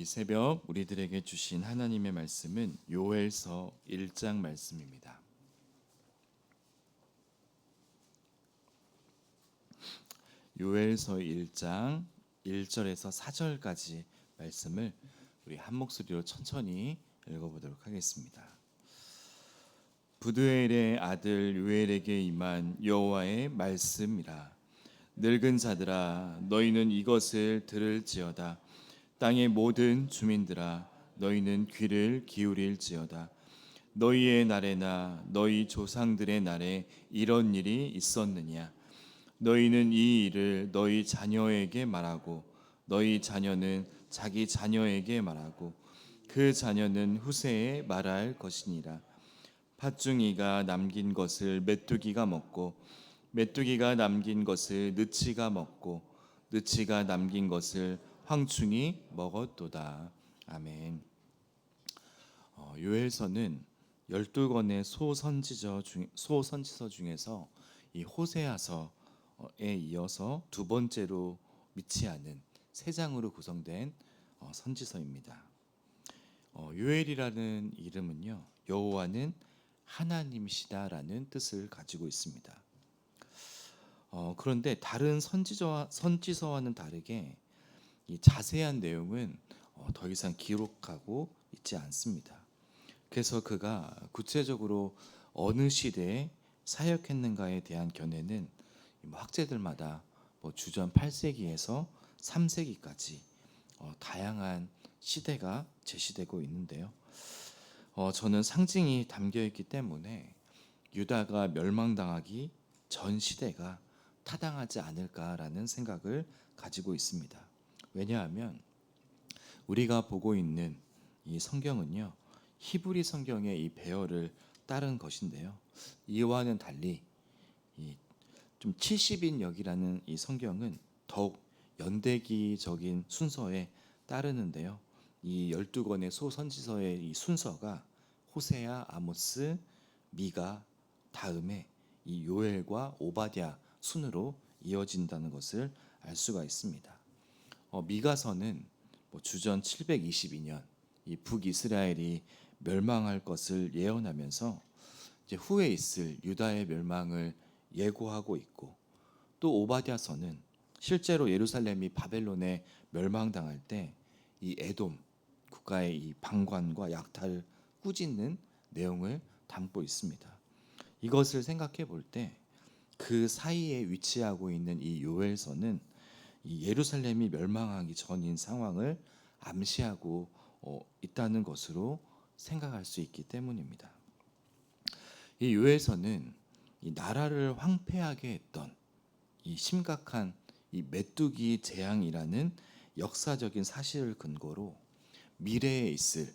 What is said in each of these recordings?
이 새벽 우리들에게 주신 하나님의 말씀은 요엘서 1장 말씀입니다. 요엘서 1장 1절에서 4절까지 말씀을 우리 한 목소리로 천천히 읽어보도록 하겠습니다. 부드엘의 아들 요엘에게 임한 여호와의 말씀이라 늙은 자들아 너희는 이것을 들을지어다 땅의 모든 주민들아 너희는 귀를 기울일지어다. 너희의 날에나 너희 조상들의 날에 이런 일이 있었느냐? 너희는 이 일을 너희 자녀에게 말하고 너희 자녀는 자기 자녀에게 말하고 그 자녀는 후세에 말할 것이니라. 팥중이가 남긴 것을 메뚜기가 먹고 메뚜기가 남긴 것을 느치가 먹고 느치가 남긴 것을 황충이 먹었도다. 아멘. 어, 요엘서는 열두 권의 소선지서 중 소선지서 중에서 이 호세아서에 이어서 두 번째로 위치하는 세 장으로 구성된 어, 선지서입니다. 어, 요엘이라는 이름은요 여호와는 하나님이시다라는 뜻을 가지고 있습니다. 어, 그런데 다른 선지서와, 선지서와는 다르게 이 자세한 내용은 어, 더 이상 기록하고 있지 않습니다. 그래서 그가 구체적으로 어느 시대에 사역했는가에 대한 견해는 뭐 학자들마다 뭐 주전 8세기에서 3세기까지 어, 다양한 시대가 제시되고 있는데요. 어, 저는 상징이 담겨 있기 때문에 유다가 멸망당하기 전 시대가 타당하지 않을까라는 생각을 가지고 있습니다. 왜냐하면 우리가 보고 있는 이 성경은요 히브리 성경의 이 배열을 따른 것인데요. 이와는 달리 이좀 70인 역이라는 이 성경은 더욱 연대기적인 순서에 따르는데요. 이 12권의 소선지서의 이 순서가 호세아, 아모스, 미가 다음에 이 요엘과 오바댜 순으로 이어진다는 것을 알 수가 있습니다. 어, 미가서는 뭐 주전 722년 이 북이스라엘이 멸망할 것을 예언하면서 이제 후에 있을 유다의 멸망을 예고하고 있고 또 오바댜서는 실제로 예루살렘이 바벨론에 멸망당할 때 이 에돔 국가의 이 방관과 약탈을 꾸짖는 내용을 담고 있습니다. 이것을 생각해 볼 때 그 사이에 위치하고 있는 이 요엘서는 이 예루살렘이 멸망하기 전인 상황을 암시하고 어, 있다는 것으로 생각할 수 있기 때문입니다. 이 요엘서는 이 나라를 황폐하게 했던 이 심각한 이 메뚜기 재앙이라는 역사적인 사실을 근거로 미래에 있을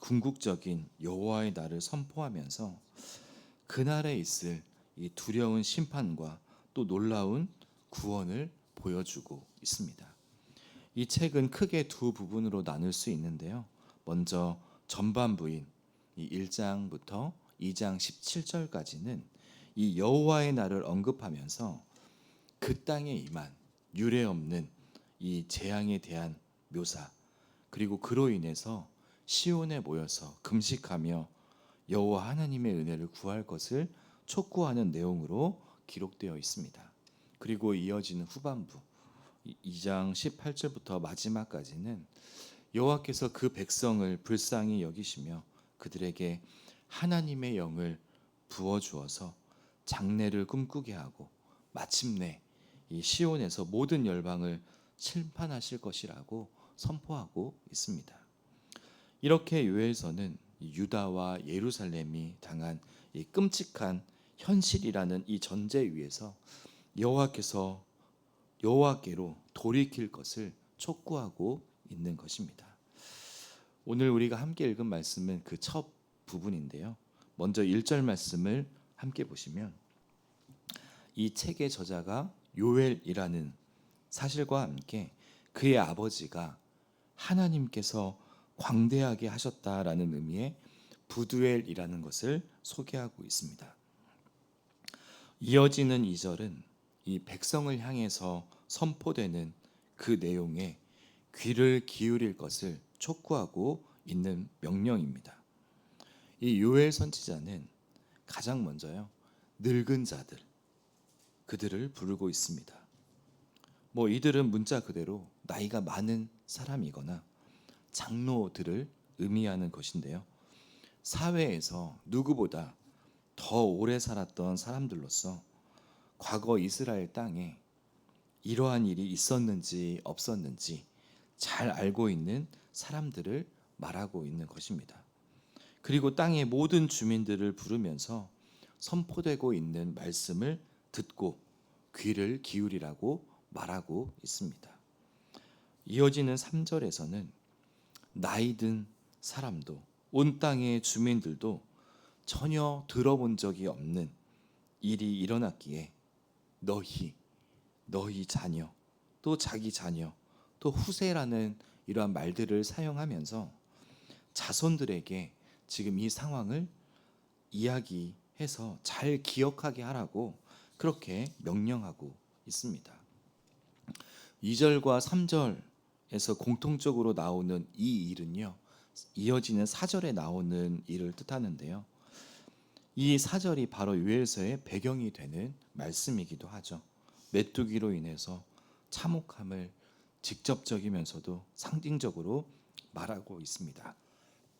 궁극적인 여호와의 날을 선포하면서 그날에 있을 이 두려운 심판과 또 놀라운 구원을 보여주고 있습니다. 이 책은 크게 두 부분으로 나눌 수 있는데요. 먼저 전반부인 이 1장부터 2장 17절까지는 이 여호와의 날을 언급하면서 그 땅에 임한 유례 없는 이 재앙에 대한 묘사 그리고 그로 인해서 시온에 모여서 금식하며 여호와 하나님의 은혜를 구할 것을 촉구하는 내용으로 기록되어 있습니다. 그리고 이어지는 후반부 2장 18절부터 마지막까지는 여호와께서 그 백성을 불쌍히 여기시며 그들에게 하나님의 영을 부어 주어서 장래를 꿈꾸게 하고 마침내 이 시온에서 모든 열방을 심판하실 것이라고 선포하고 있습니다. 이렇게 요엘서는 유다와 예루살렘이 당한 이 끔찍한 현실이라는 이 전제 위에서 여호와께서 여호와께로 돌이킬 것을 촉구하고 있는 것입니다. 오늘 우리가 함께 읽은 말씀은 그 첫 부분인데요. 먼저 1절 말씀을 함께 보시면 이 책의 저자가 요엘이라는 사실과 함께 그의 아버지가 하나님께서 광대하게 하셨다라는 의미의 부두엘이라는 것을 소개하고 있습니다. 이어지는 2절은 이 백성을 향해서 선포되는 그 내용에 귀를 기울일 것을 촉구하고 있는 명령입니다. 이 요엘 선지자는 가장 먼저요 늙은 자들 그들을 부르고 있습니다. 뭐 이들은 문자 그대로 나이가 많은 사람이거나 장로들을 의미하는 것인데요. 사회에서 누구보다 더 오래 살았던 사람들로서 과거 이스라엘 땅에 이러한 일이 있었는지 없었는지 잘 알고 있는 사람들을 말하고 있는 것입니다. 그리고 땅의 모든 주민들을 부르면서 선포되고 있는 말씀을 듣고 귀를 기울이라고 말하고 있습니다. 이어지는 3절에서는 나이든 사람도 온 땅의 주민들도 전혀 들어본 적이 없는 일이 일어났기에 너희 너희 자녀 또 자기 자녀 또 후세라는 이러한 말들을 사용하면서 자손들에게 지금 이 상황을 이야기해서 잘 기억하게 하라고 그렇게 명령하고 있습니다. 2절과 3절에서 공통적으로 나오는 이 일은요. 이어지는 4절에 나오는 일을 뜻하는데요. 이 4절이 바로 유엘서의 배경이 되는 말씀이기도 하죠. 메뚜기로 인해서 참혹함을 직접적이면서도 상징적으로 말하고 있습니다.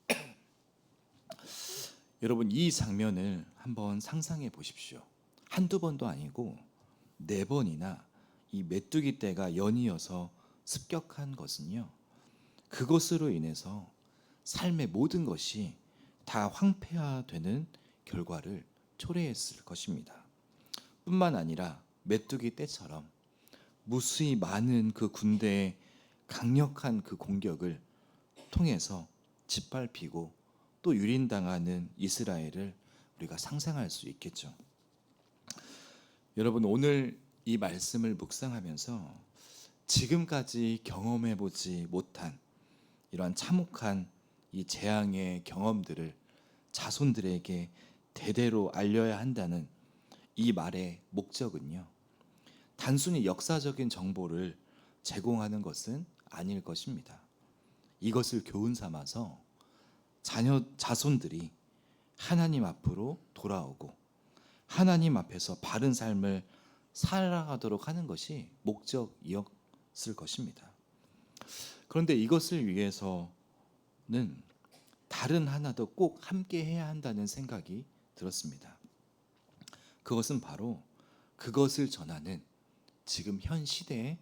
여러분 이 장면을 한번 상상해 보십시오. 한두 번도 아니고 네 번이나 이 메뚜기 떼가 연이어서 습격한 것은요. 그것으로 인해서 삶의 모든 것이 다 황폐화되는 결과를 초래했을 것입니다. 뿐만 아니라 메뚜기 떼처럼 무수히 많은 그 군대의 강력한 그 공격을 통해서 짓밟히고 또 유린당하는 이스라엘을 우리가 상상할 수 있겠죠. 여러분 오늘 이 말씀을 묵상하면서 지금까지 경험해 보지 못한 이러한 참혹한 이 재앙의 경험들을 자손들에게 대대로 알려야 한다는 이 말의 목적은요. 단순히 역사적인 정보를 제공하는 것은 아닐 것입니다. 이것을 교훈 삼아서 자녀 자손들이 하나님 앞으로 돌아오고 하나님 앞에서 바른 삶을 살아가도록 하는 것이 목적이었을 것입니다. 그런데 이것을 위해서는 다른 하나도 꼭 함께 해야 한다는 생각이 들었습니다. 그것은 바로 그것을 전하는 지금 현 시대의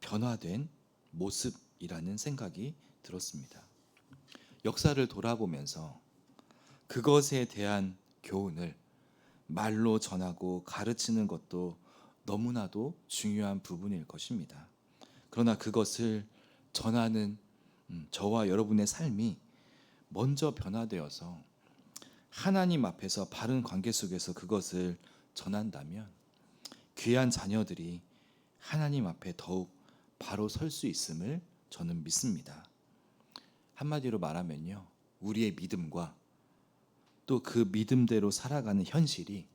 변화된 모습이라는 생각이 들었습니다. 역사를 돌아보면서 그것에 대한 교훈을 말로 전하고 가르치는 것도 너무나도 중요한 부분일 것입니다. 그러나 그것을 전하는 음, 저와 여러분의 삶이 먼저 변화되어서 하나님 앞에서 바른 관계 속에서 그것을 전한다면 귀한 자녀들이 하나님 앞에 더욱 바로 설 수 있음을 저는 믿습니다. 한마디로 말하면요. 우리의 믿음과 또 그 믿음대로 살아가는 현실이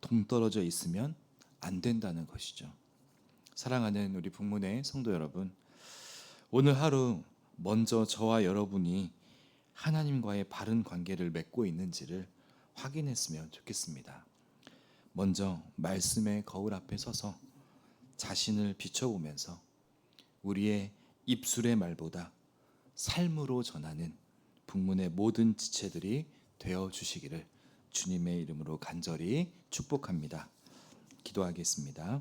동떨어져 있으면 안 된다는 것이죠. 사랑하는 우리 북문의 성도 여러분, 오늘 하루 먼저 저와 여러분이 하나님과의 바른 관계를 맺고 있는지를 확인했으면 좋겠습니다. 먼저 말씀의 거울 앞에 서서 자신을 비춰보면서 우리의 입술의 말보다 삶으로 전하는 북문의 모든 지체들이 되어 주시기를 주님의 이름으로 간절히 축복합니다. 기도하겠습니다.